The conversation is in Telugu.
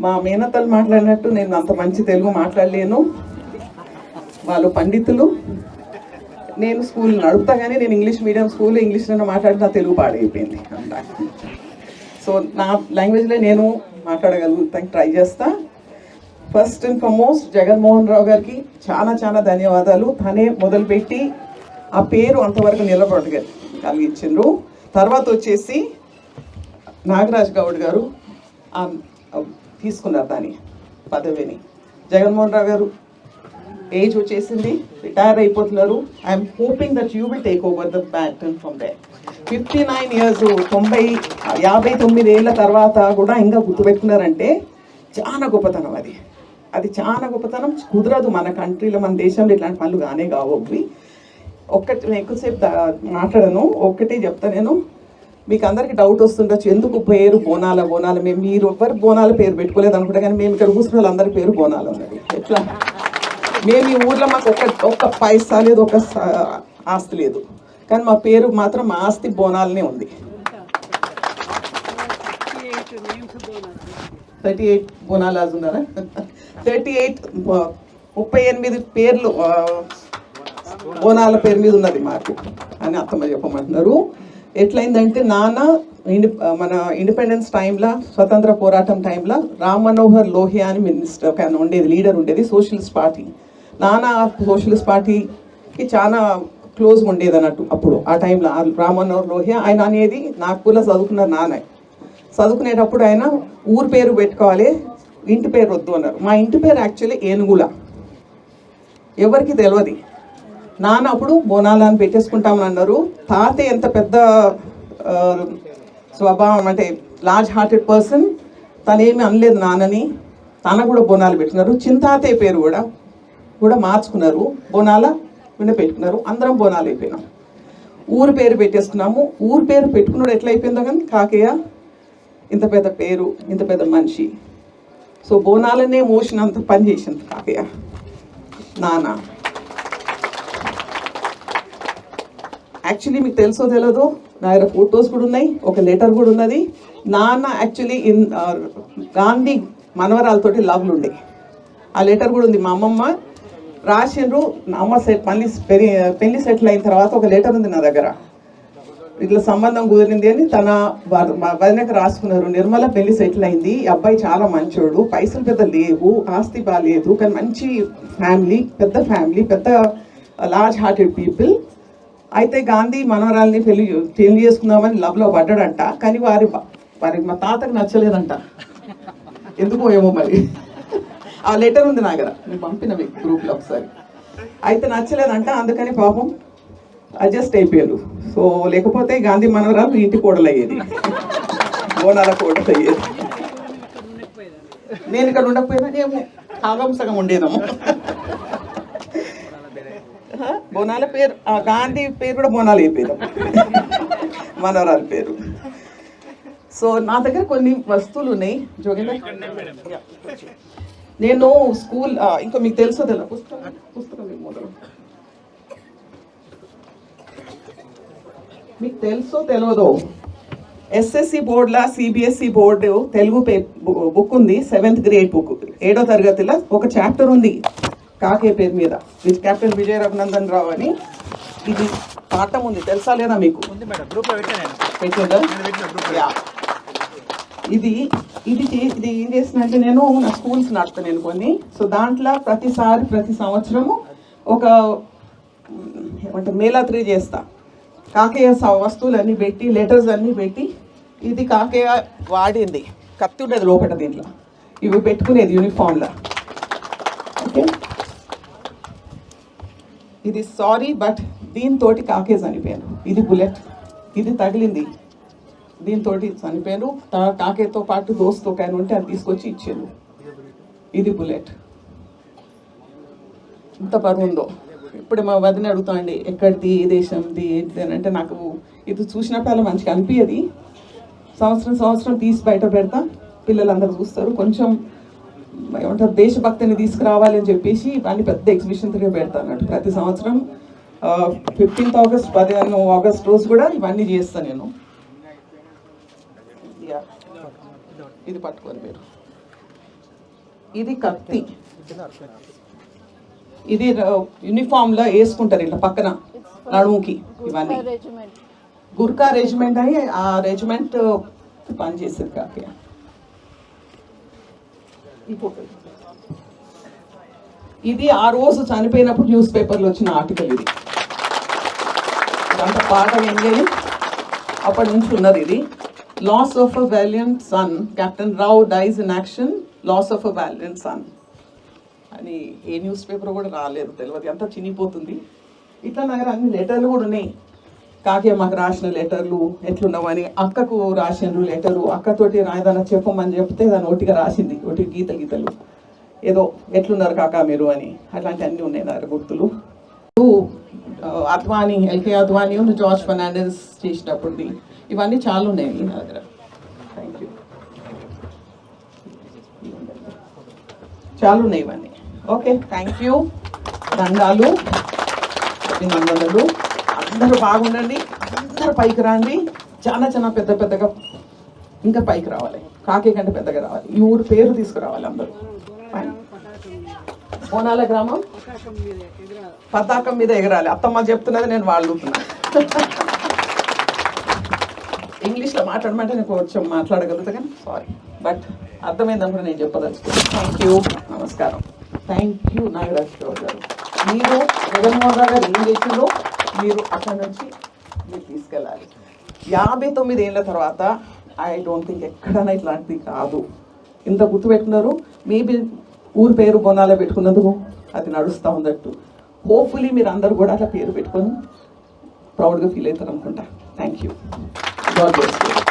మా మేనతలు మాట్లాడినట్టు నేను అంత మంచి తెలుగు మాట్లాడలేను. వాళ్ళు పండితులు. నేను స్కూల్ నడుపుతా కానీ నేను ఇంగ్లీష్ మీడియం స్కూల్ ఇంగ్లీష్లోనే మాట్లాడిన తెలుగు పాడైపోయింది. అంతా. సో నా లాంగ్వేజ్లో నేను మాట్లాడగలుగుతాను ట్రై చేస్తా. First and foremost Jaganmohan Rao గారికి చాలా చాలా ధన్యవాదాలు. తనే మొదలుపెట్టి ఆ పేరు అంతవరకు నిలబడగ కలిగించిండ్రు. తర్వాత వచ్చేసి నాగరాజ్ గౌడ్ గారు తీసుకున్నారు దాని పదవిని. జగన్మోహన్ రావు గారు ఏజ్ వచ్చేసింది రిటైర్ అయిపోతున్నారు. I'm hoping that you will take over the baton from the fifty nine years తొంభై యాభై తొమ్మిది ఏళ్ళ తర్వాత కూడా ఇంకా గుర్తుపెట్టుకున్నారంటే చాలా గొప్పతనం అది. అది చాలా గొప్పతనం కుదరదు మన కంట్రీలో మన దేశంలో ఇట్లాంటి పనులు కానే కావు ఒక్కటి నేను ఎక్కువసేపు మాట్లాడను ఒక్కటే చెప్తా నేను. మీకు అందరికి డౌట్ వస్తుండొచ్చు ఎందుకు పేరు బోనాల బోనాల? మేము మీరు ఎవ్వరు బోనాల పేరు పెట్టుకోలేదు అనుకుంటా కానీ మేము ఇక్కడ కూర్చున్న వాళ్ళందరి పేరు బోనాలు ఉన్నది ఎట్లా? మేము ఈ ఊర్లో మాకు ఒక్క ఒక్క పైసా లేదు ఒక ఆస్తి లేదు. కానీ మా పేరు మాత్రం మా ఆస్తి బోనాలనే ఉంది. థర్టీ ఎయిట్ బోనాలాజ్ ఉన్నారా థర్టీ ఎయిట్ ముప్పై ఎనిమిది పేర్లు బోనాల పేరు మీద ఉన్నది మాకు అని అత్తమ్మ చెప్పమంటున్నారు. ఎట్లయిందంటే నాన్న ఇండి మన ఇండిపెండెన్స్ టైంలో స్వతంత్ర పోరాటం టైంలో రామ్ మనోహర్ లోహియా అని మినిస్టర్ ఒక ఉండేది లీడర్ ఉండేది సోషలిస్ట్ పార్టీ. నాన్న సోషలిస్ట్ పార్టీకి చాలా క్లోజ్గా ఉండేది అన్నట్టు అప్పుడు ఆ టైంలో రామ్ మనోహర్ లోహియా. ఆయన అనేది నాగ్పూర్లో చదువుకున్నారు నాన్న చదువుకునేటప్పుడు ఆయన ఊరు పేరు పెట్టుకోవాలి ఇంటి పేరు వద్దు అన్నారు. మా ఇంటి పేరు యాక్చువల్లీ ఏనుగుల. ఎవరికి తెలియదు నాన్న అప్పుడు బోనాలు అని పెట్టేసుకుంటామని అన్నారు. తాతయ్య ఎంత పెద్ద స్వభావం అంటే లార్జ్ హార్టెడ్ పర్సన్ తనేమి అనలేదు నాన్నని. తన కూడా బోనాలు పెట్టినారు. చింతాతయ్య పేరు కూడా కూడా మార్చుకున్నారు. బోనాల విన పెట్టుకున్నారు. అందరం బోనాలు అయిపోయినాం. ఊరు పేరు పెట్టేసుకున్నాము. ఊరు పేరు పెట్టుకున్నాడు ఎట్లా అయిపోయిందో కానీ కాకయ్య ఇంత పెద్ద పేరు ఇంత పెద్ద మనిషి. సో బోనాలనే మోసినంత పని చేసింది కాకయ్య. నానా యాక్చువల్లీ మీకు తెలుసో తెలియదు నా దగ్గర ఫొటోస్ కూడా ఉన్నాయి ఒక లెటర్ కూడా ఉన్నది. నాన్న యాక్చువల్లీ ఇన్ గాంధీ మనవరాలతోటి లవ్లు ఉండే. ఆ లెటర్ కూడా ఉంది మా అమ్మమ్మ. రాసిండ్రు నా అమ్మ సెట్ మళ్ళీ పెరి పెళ్ళి సెటిల్ అయిన తర్వాత ఒక లెటర్ ఉంది నా దగ్గర. ఇట్లా సంబంధం కుదిరింది అని తన వర- మా వదినకు రాసుకున్నారు. నిర్మల పెళ్ళి సెటిల్ అయింది. ఈ అబ్బాయి చాలా మంచోడు. పైసలు పెద్ద లేవు ఆస్తి బాగాలేదు కానీ మంచి ఫ్యామిలీ పెద్ద ఫ్యామిలీ పెద్ద లార్జ్ హార్టెడ్ పీపుల్ అయితే గాంధీ మనవరాల్ని పెళ్ళి పెళ్ళి చేసుకుందామని లవ్లో పడ్డాడంట. కానీ వారి వారి మా తాతకు నచ్చలేదంట. ఎందుకో ఏమో మరి. ఆ లెటర్ ఉంది నా కదా నేను పంపిన మీకు గ్రూప్లో ఒకసారి. అయితే నచ్చలేదంట. అందుకని పాపం అడ్జస్ట్ అయిపోయారు. సో లేకపోతే గాంధీ మనవరాలు ఇంటి కోడలు బోనాల కోడలు నేను ఇక్కడ ఉండకపోయినా ఏమో. సగం సగం బోనాల పేరు. గాంధీ పేరు కూడా బోనాలు పేరు. మనవరాల పేరు. సో నా దగ్గర కొన్ని వస్తువులు ఉన్నాయి. జోగేంద్ర నేను స్కూల్ ఇంకా మీకు తెలుసో తెలియదు పుస్తకం పుస్తకం మీకు మొదలు మీకు తెలుసో తెలియదో ఎస్ఎస్సి బోర్డులా సిబిఎస్ఈ బోర్డు తెలుగు పే బుక్ ఉంది సెవెంత్ గ్రేడ్ బుక్. ఏడో తరగతిలో ఒక చాప్టర్ ఉంది. కాకే పేరు మీద. విత్ కెప్టెన్ విజయ రఘునందన్ రావు అని ఇది పాఠం ఉంది. తెలుసా లేదా మీకు. ఇది ఇది ఇది ఏం చేసినంటే నేను నా స్కూల్స్ నడుపుతాను నేను కొన్ని. సో దాంట్లో ప్రతిసారి ప్రతి సంవత్సరము ఒక మ్, ఏమంటారు మేళాత్రి చేస్తా. కాకేయ స- వస్తువులన్నీ పెట్టి లెటర్స్ అన్నీ పెట్టి ఇది కాకేయ వాడింది. కత్తి ఉండేది లోపల దీంట్లో. ఇవి పెట్టుకునేది యూనిఫామ్లో ఇది సారీ బట్ దీంతో కాకేజ్ చనిపోయాను. ఇది బుల్లెట్. ఇది తగిలింది. దీంతో చనిపోయాను. కాకేతో పాటు దోస్తు ఒక ఆయన ఉంటే అది తీసుకొచ్చి ఇచ్చాను. ఇది బుల్లెట్. ఇంత బరువు ఉందో. ఇప్పుడు మా వదిన అడుగుతాండి ఎక్కడిది ఏ దేశంది ఏంటిది? అని అంటే నాకు ఇది చూసినప్పుడు అలా మంచిగా అనిపించదు సంవత్సరం సంవత్సరం తీసి బయట పెడతా. పిల్లలందరూ చూస్తారు. కొంచెం ఏమంటారు దేశభక్తిని తీసుకురావాలి అని చెప్పేసి ఇవన్నీ పెద్ద ఎగ్జిబిషన్ తిరిగి పెడతా అన్నట్టు ప్రతి సంవత్సరం ఫిఫ్టీన్త్ ఆగస్ట్ పదిహేను ఆగస్ట్ రోజు కూడా ఇవన్నీ చేస్తాను నేను. యా. ఇది పట్టుకోరు మీరు. ఇది కత్తి. ఇది యూనిఫామ్లో వేసుకుంటారు ఇట్లా పక్కన నడుముకి ఇవన్నీ. గుర్కా రెజిమెంట్. అని ఆ రెజిమెంట్ పనిచేసేది కాకి. ఇంపార్టెంట్ ఇది ఆ రోజు చనిపోయినప్పుడు న్యూస్ పేపర్లో వచ్చిన ఆర్టికల్ ఇది. ఇదంతా పాట లేదు అప్పటి నుంచి ఉన్నది ఇది. Loss of a valiant son captain Rao dies in action loss of a valiant son అని ఏ న్యూస్ పేపర్ కూడా రాలేదు తెలియదు. అంతా చినిపోతుంది ఇట్లా నా అన్ని లెటర్లు కూడా ఉన్నాయి. కాకే మాకు రాసిన లెటర్లు ఎట్లున్నామని అక్కకు రాసిన లెటరు అక్కతోటి రాయదన్న చెప్పమని చెప్తే దాన్ని ఒట్టిగా రాసింది ఒట్టి గీత గీతలు. ఏదో ఎట్లున్నారు కాకా మీరు అని. అట్లాంటి అన్నీ ఉన్నాయి నా గుర్తులు. అద్వానీ ఎల్కే అద్వానీ జార్జ్ ఫెర్నాండెస్ చేసినప్పుడు ఇవన్నీ చాలా ఉన్నాయి నా దగ్గర. థ్యాంక్ యూ చాలా ఉన్నాయి ఇవన్నీ. ఓకే థ్యాంక్ యూ దండాలు అభినందనలు. అందరూ బాగుండండి అందరూ పైకి రండి. చాలా చాలా పెద్ద పెద్దగా ఇంకా పైకి రావాలి. కాకి కంటే పెద్దగా రావాలి. ఈ ఊరు పేరు తీసుకురావాలి అందరూ. Fine. గ్రామం పతాకం మీద ఎగరాలి. అత్తమ్మ చెప్తున్నది నేను వాడుతున్నా ఇంగ్లీష్లో మాట్లాడమంటే నేను కొంచెం మాట్లాడగలుగుతా కానీ సారీ బట్ అర్థమైందని కూడా నేను చెప్పదలుచుకున్నాను థ్యాంక్ యూ నమస్కారం. Thank you Nagaraj garu. మీరు జగన్మోహన్ రావు గారు ఏం చేసిందో మీరు అక్కడ నుంచి మీరు తీసుకెళ్ళాలి. యాభై తొమ్మిది ఏళ్ళ తర్వాత ఐ డోంట్ థింక్ ఎక్కడైనా ఇట్లాంటిది కాదు. ఇంత గుర్తుపెట్టుకున్నారు మేబీ ఊరు పేరు బొనాలో పెట్టుకున్నందుకు అది నడుస్తూ ఉందట్టు హోప్ఫుల్లీ మీరు అందరు కూడా అట్లా పేరు పెట్టుకొని ప్రౌడ్గా ఫీల్ అవుతారు అనుకుంటా. Thank you God bless you